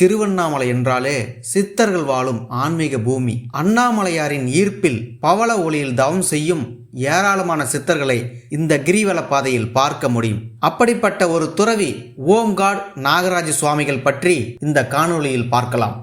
திருவண்ணாமலை என்றாலே சித்தர்கள் வாழும் ஆன்மீக பூமி. அண்ணாமலையாரின் ஈர்ப்பில் பவள ஒளியில் தவம் செய்யும் ஏராளமான சித்தர்களை இந்த கிரிவல பாதையில் பார்க்க முடியும். அப்படிப்பட்ட ஒரு துறவி ஓம்காட் நாகராஜ சுவாமிகள் பற்றி இந்த காணொளியில் பார்க்கலாம்.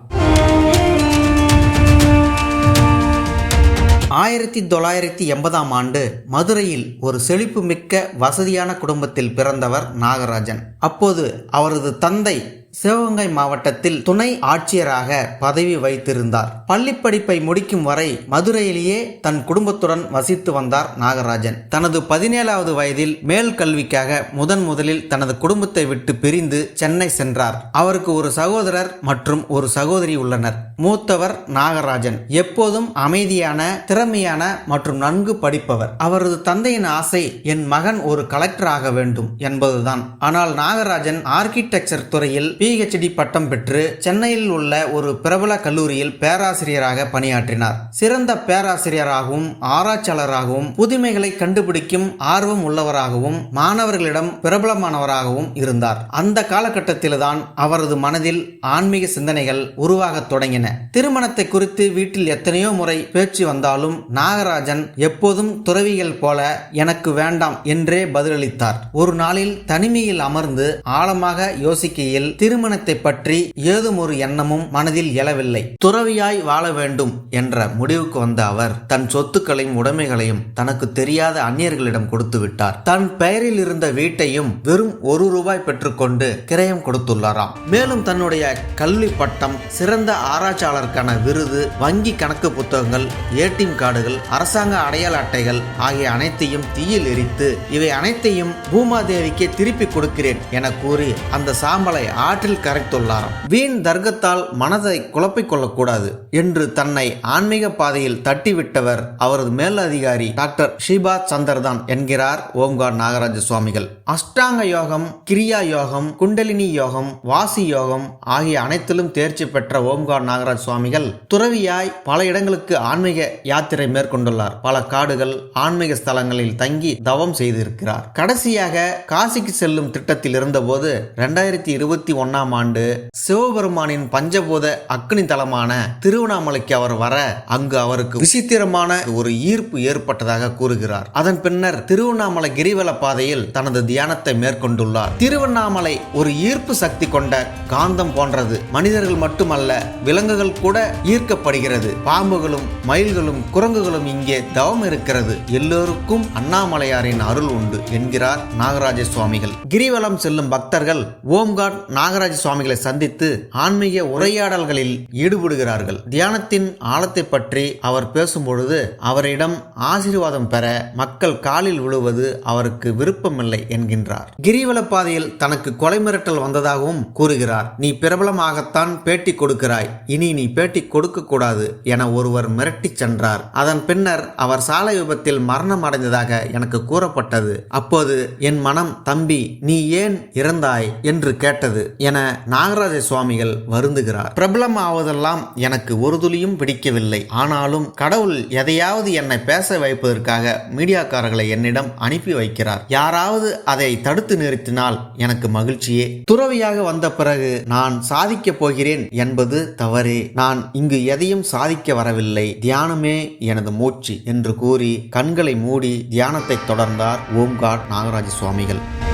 ஆயிரத்தி தொள்ளாயிரத்தி எண்பதாம் ஆண்டு மதுரையில் ஒரு செழிப்பு மிக்க வசதியான குடும்பத்தில் பிறந்தவர் நாகராஜன். அப்போது அவரது தந்தை சிவகங்கை மாவட்டத்தில் துணை ஆட்சியராக பதவி வைத்திருந்தார். பள்ளி படிப்பை முடிக்கும் வரை மதுரையிலேயே தன் குடும்பத்துடன் வசித்து வந்தார் நாகராஜன். தனது பதினேழாவது வயதில் மேல் கல்விக்காக முதன் முதலில் தனது குடும்பத்தை விட்டு பிரிந்து சென்னை சென்றார். அவருக்கு ஒரு சகோதரர் மற்றும் ஒரு சகோதரி உள்ளனர். மூத்தவர் நாகராஜன். எப்போதும் அமைதியான திறமையான மற்றும் நன்கு படிப்பவர். அவரது தந்தையின் ஆசை என் மகன் ஒரு கலெக்டர் ஆக வேண்டும் என்பதுதான். ஆனால் நாகராஜன் ஆர்கிடெக்சர் துறையில் பிஹெச்டி பட்டம் பெற்று சென்னையில் உள்ள ஒரு பிரபல கல்லூரியில் பேராசிரியராக பணியாற்றினார். சிறந்த பேராசிரியராகவும் ஆராய்ச்சியாளராகவும் புதுமைகளை கண்டுபிடிக்கும் ஆர்வம் உள்ளவராகவும் மாணவர்களிடம் பிரபலமானவராகவும் இருந்தார். அந்த காலகட்டத்தில்தான் அவரது மனதில் ஆன்மீக சிந்தனைகள் உருவாகத் தொடங்கின. திருமணத்தை குறித்து வீட்டில் எத்தனையோ முறை பேச்சு வந்தாலும் நாகராஜன் எப்போதும் துறவிகள் போல எனக்கு வேண்டாம் என்றே பதிலளித்தார். ஒரு நாளில் தனிமையில் அமர்ந்து ஆழமாக யோசிக்கையில் திருமணத்தை பற்றி ஏதும் ஒரு எண்ணமும் மனதில் எழவில்லை. துறவியாய் வாழ வேண்டும் என்ற முடிவுக்கு வந்த அவர் தன் சொத்துக்களையும் உடைமைகளையும் தனக்கு தெரியாத அந்நியர்களிடம் கொடுத்து விட்டார். தன் பெயரில் இருந்த வீட்டையும் வெறும் ஒரு ரூபாய் பெற்றுக்கொண்டு கிரயம் கொடுத்துள்ளாராம். மேலும் தன்னுடைய கல்வி பட்டம் சிறந்த ஆராய்ச்சியாளருக்கான விருது வங்கி கணக்கு புத்தகங்கள் ஏடிஎம் கார்டுகள் அரசாங்க அடையாள அட்டைகள் ஆகிய அனைத்தையும் தீயில் எரித்து இவை அனைத்தையும் பூமாதேவிக்கு திருப்பி கொடுக்கிறேன் என கூறி அந்த சாம்பலை ஆற்றில் கரைத்துள்ளாராம். வீண் தர்க்கத்தால் மனதை குழப்பிக் கொள்ளக்கூடாது என்று தன்னை ஆன்மீக பாதையில் தட்டிவிட்டவர் அவரது மேல் அதிகாரி டாக்டர் ஷிபா சந்தர் தான் என்கிறார் ஓம்கார் நாகராஜ சுவாமிகள். அஷ்டாங்க யோகம் கிரியா யோகம் குண்டலினி யோகம் வாசி யோகம் ஆகிய அனைத்திலும் தேர்ச்சி பெற்ற ஓம்கார் நாகராஜ் சுவாமிகள் துறவியாய் பல இடங்களுக்கு ஆன்மீக யாத்திரை மேற்கொண்டுள்ளார். பல காடுகள் ஆன்மீக ஸ்தலங்களில் தங்கி தவம் செய்திருக்கிறார். கடைசியாக காசிக்கு செல்லும் திட்டத்தில் இருந்தபோது இரண்டாயிரத்தி இருபத்தி ஒன்னாம் ஆண்டு சிவபெருமானின் பஞ்சபூத அக்னி தலமான திருவண்ணாமலைக்கு அவர் வர அங்கு அவருக்கு விசித்திரமான ஒரு ஈர்ப்பு ஏற்பட்டதாக கூறுகிறார். அதன் பின்னர் திருவண்ணாமலை கிரிவல பாதையில் தனது தியானத்தை மேற்கொண்டுள்ளார். திருவண்ணாமலை ஒரு ஈர்ப்பு சக்தி கொண்ட காந்தம் போன்றது. மனிதர்கள் மட்டுமல்ல விலங்குகள் கூட ஈர்க்கப்படுகிறது. பாம்புகளும் மயில்களும் குரங்குகளும் இங்கே தவம் இருக்கிறது. எல்லோருக்கும் அண்ணாமலையாரின் அருள் உண்டு என்கிறார் நாகராஜ சுவாமிகள். கிரிவலம் செல்லும் பக்தர்கள் ஓம்காட் நாகராஜ சுவாமிகளை சந்தித்து ஆன்மீக உரையாடல்களில் ஈடுபடுகிறார்கள். தியானத்தின் ஆழத்தை பற்றி அவர் பேசும்பொழுது அவரிடம் ஆசீர்வாதம் பெற மக்கள் காலில் விழுவது அவருக்கு விருப்பமில்லை என்கின்றார். கிரிவல பாதையில் தனக்கு கொலை மிரட்டல் வந்ததாகவும் கூறுகிறார். நீ பிரபலமாகத்தான் பேட்டி கொடுக்கிறாய். இனி நீ பேட்டி கொடுக்க கூடாது என ஒருவர் மிரட்டிச் சென்றார். அதன் பின்னர் அவர் சாலை விபத்தில் மரணம் அடைந்ததாக எனக்கு கூறப்பட்டது. அப்போது என் மனம் தம்பி நீ ஏன் இறந்தாய்? என்று கேட்டது. என நாகராஜ சுவாமிகள் வருந்துகிறார். பிரபலம் ஆவதெல்லாம் எனக்கு ஒரு துளியும் பிடிக்கவில்லை. ஆனாலும் கடவுள் எதையாவது என்னை பேச வைப்பதற்காக மீடியாக்காரர்களை என்னிடம் அனுப்பி வைக்கிறார். யாராவது அதை தடுத்து நிறுத்தினால் எனக்கு மகிழ்ச்சியே. துறவியாக வந்த பிறகு நான் சாதிக்கப் போகிறேன் என்பது தவறே. நான் இங்கு எதையும் சாதிக்க வரவில்லை. தியானமே எனது மூச்சு என்று கூறி கண்களை மூடி தியானத்தை தொடர்ந்தார் ஓம்காட் நாகராஜ சுவாமிகள்.